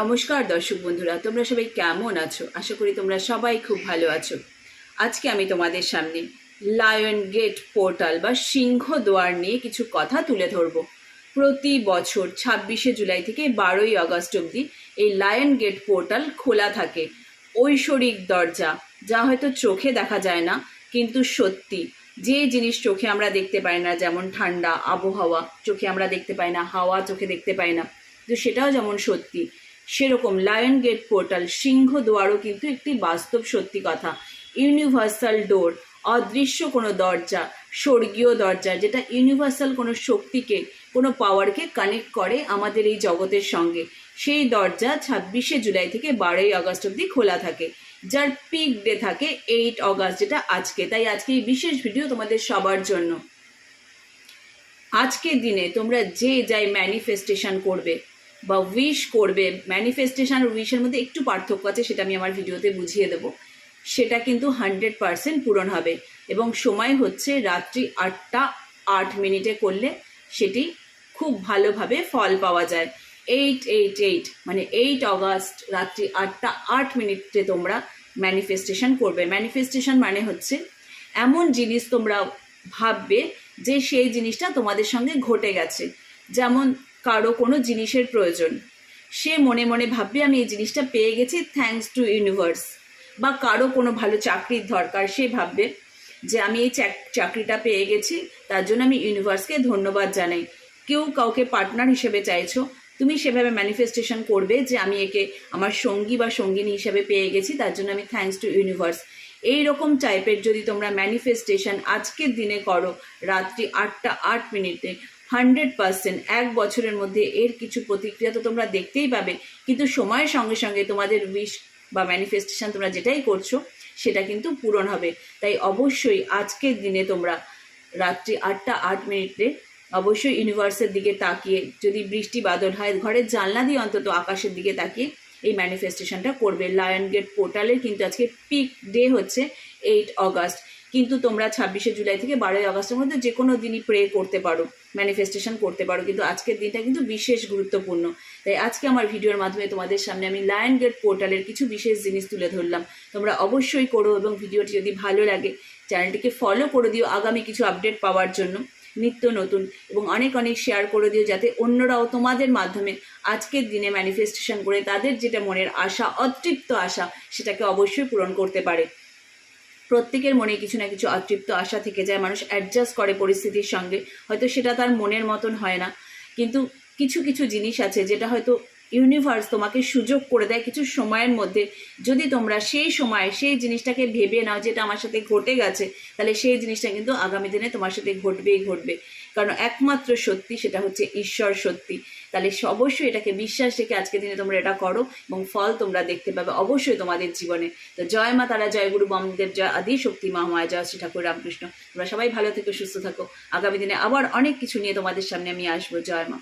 নমস্কার দর্শক বন্ধুরা, তোমরা সবাই কেমন আছো? আশা করি তোমরা সবাই খুব ভালো আছো। আজকে আমি তোমাদের সামনে লায়ন গেট পোর্টাল বা সিংহ দুয়ার নিয়ে কিছু কথা তুলে ধরবো। প্রতি বছর ছাব্বিশে জুলাই থেকে বারোই আগস্ট অবধি এই লায়ন গেট পোর্টাল খোলা থাকে। ঐশ্বরিক দরজা, যা হয়তো চোখে দেখা যায় না, কিন্তু সত্যি। যে জিনিস চোখে আমরা দেখতে পাই না, যেমন ঠান্ডা আবহাওয়া, চোখে আমরা দেখতে পাই না, হাওয়া চোখে দেখতে পাই না, তো সেটাও যেমন সত্যি। সেরকম লায়ন গেট পোর্টাল সিংহ দুয়ারও কিন্তু একটি বাস্তব সত্যি কথা। ইউনিভার্সাল ডোর অদৃশ্য কোনো দরজা, স্বর্গীয় দরজা, যেটা ইউনিভার্সাল কোনো শক্তিকে, কোনো পাওয়ারকে কানেক্ট করে আমাদের এই জগতের সঙ্গে। সেই দরজা ছাব্বিশে জুলাই থেকে বারোই আগস্ট অবধি খোলা থাকে। যার পিক ডে থাকে এইট অগস্ট যেটা আজকে। তাই আজকে এই বিশেষ ভিডিও তোমাদের সবার জন্য। আজকের দিনে তোমরা যে যাই ম্যানিফেস্টেশন করবে বা উইশ করবে ম্যানিফেস্টেশন আর উইশের মধ্যে একটু পার্থক্য আছে, সেটা আমি আমার ভিডিওতে বুঝিয়ে দেবো। সেটা কিন্তু হান্ড্রেড পারসেন্ট পূরণ হবে এবং সময় হচ্ছে রাত্রি আটটা আট মিনিটে করলে সেটি খুব ভালোভাবে ফল পাওয়া যায়। এইট এইট এইট মানে এইট অগাস্ট রাত্রি আটটা আট মিনিটে তোমরা ম্যানিফেস্টেশন করবে। ম্যানিফেস্টেশন মানে হচ্ছে এমন জিনিস তোমরা ভাববে যে সেই জিনিসটা তোমাদের সঙ্গে ঘটে গেছে। যেমন কারও কোনো জিনিসের প্রয়োজন। সে মনে মনে ভাববে, আমি এই জিনিসটা পেয়ে গেছি থ্যাঙ্কস টু ইউনিভার্স বা কারও কোনো ভালো চাকরির দরকার, সে ভাববে যে, আমি এই চাক- চাকরিটা পেয়ে গেছি, তার জন্য আমি ইউনিভার্সকে ধন্যবাদ জানাই। কেউ কাউকে পার্টনার হিসেবে চাইছো, তুমি সেভাবে ম্যানিফেস্টেশন করবে যে, আমি একে আমার সঙ্গী বা সঙ্গিনী হিসেবে পেয়ে গেছি, তার জন্য আমি থ্যাঙ্কস টু ইউনিভার্স এই রকম টাইপের যদি তোমরা ম্যানিফেস্টেশন আজকের দিনে করো, রাত্রি আটটা আট মিনিটে হান্ড্রেড পার্সেন্ট এক বছরের মধ্যে এর কিছু প্রতিক্রিয়া তো তোমরা দেখতেই পাবে। কিন্তু সময়ের সঙ্গে সঙ্গে তোমাদের উইশ বা ম্যানিফেস্টেশন তোমরা যেটাই করছ, সেটা কিন্তু পূরণ হবে। তাই অবশ্যই আজকের দিনে তোমরা রাত্রি আটটা আট মিনিটে অবশ্যই ইউনিভার্সের দিকে তাকিয়ে, যদি বৃষ্টি বাদল হয়, ঘরের জানলা দিয়ে অন্তত আকাশের দিকে তাকিয়ে এই ম্যানিফেস্টেশনটা করবে। লায়ন গেট পোর্টালের কিন্তু আজকে পিক ডে হচ্ছে এইট অগাস্ট কিন্তু তোমরা ছাব্বিশে জুলাই থেকে বারোই আগস্টের মধ্যে যে কোনো দিনই প্রে করতে পারো ম্যানিফেস্টেশন করতে পারো, কিন্তু আজকের দিনটা কিন্তু বিশেষ গুরুত্বপূর্ণ। তাই আজকে আমার ভিডিওর মাধ্যমে তোমাদের সামনে আমি লায়ন গেট পোর্টালের কিছু বিশেষ জিনিস তুলে ধরলাম। তোমরা অবশ্যই করো এবং ভিডিওটি যদি ভালো লাগে চ্যানেলটিকে ফলো করে দিও আগামী কিছু আপডেট পাওয়ার জন্য। নিত্য নতুন এবং অনেক অনেক শেয়ার করে দিও যাতে অন্যরাও তোমাদের মাধ্যমে আজকের দিনে ম্যানিফেস্টেশন করে তাদের যেটা মনের আশা, অতৃপ্ত আশা, সেটাকে অবশ্যই পূরণ করতে পারে। প্রত্যেকের মনে কিছু না কিছু অতৃপ্ত আশা থেকে যায়, মানুষ অ্যাডজাস্ট করে পরিস্থিতির সঙ্গে। হয়তো সেটা তার মনের মতন হয় না, কিন্তু কিছু কিছু জিনিস আছে যেটা হয়তো ইউনিভার্স তোমাকে সুযোগ করে দেয় কিছু সময়ের মধ্যে। যদি তোমরা সেই সময় সেই জিনিসটাকে ভেবে নাও যেটা আমার সাথে ঘটে গেছে, তাহলে সেই জিনিসটা কিন্তু আগামী দিনে তোমার সাথে ঘটবেই ঘটবে। কারণ একমাত্র সত্যি সেটা হচ্ছে ঈশ্বর সত্যি। তাহলে অবশ্যই এটাকে বিশ্বাস রেখে আজকে দিনে তোমরা এটা করো এবং ফল তোমরা দেখতে পাবে অবশ্যই তোমাদের জীবনে। তো জয় মা তারা, জয় গুরু বামদেব, জয় আদি শক্তি মা মায়া জয় শ্রী ঠাকুর রামকৃষ্ণ। তোমরা সবাই ভালো থেকো, সুস্থ থাকো। আগামী দিনে আবার অনেক কিছু নিয়ে তোমাদের সামনে আমি আসব। জয় মা।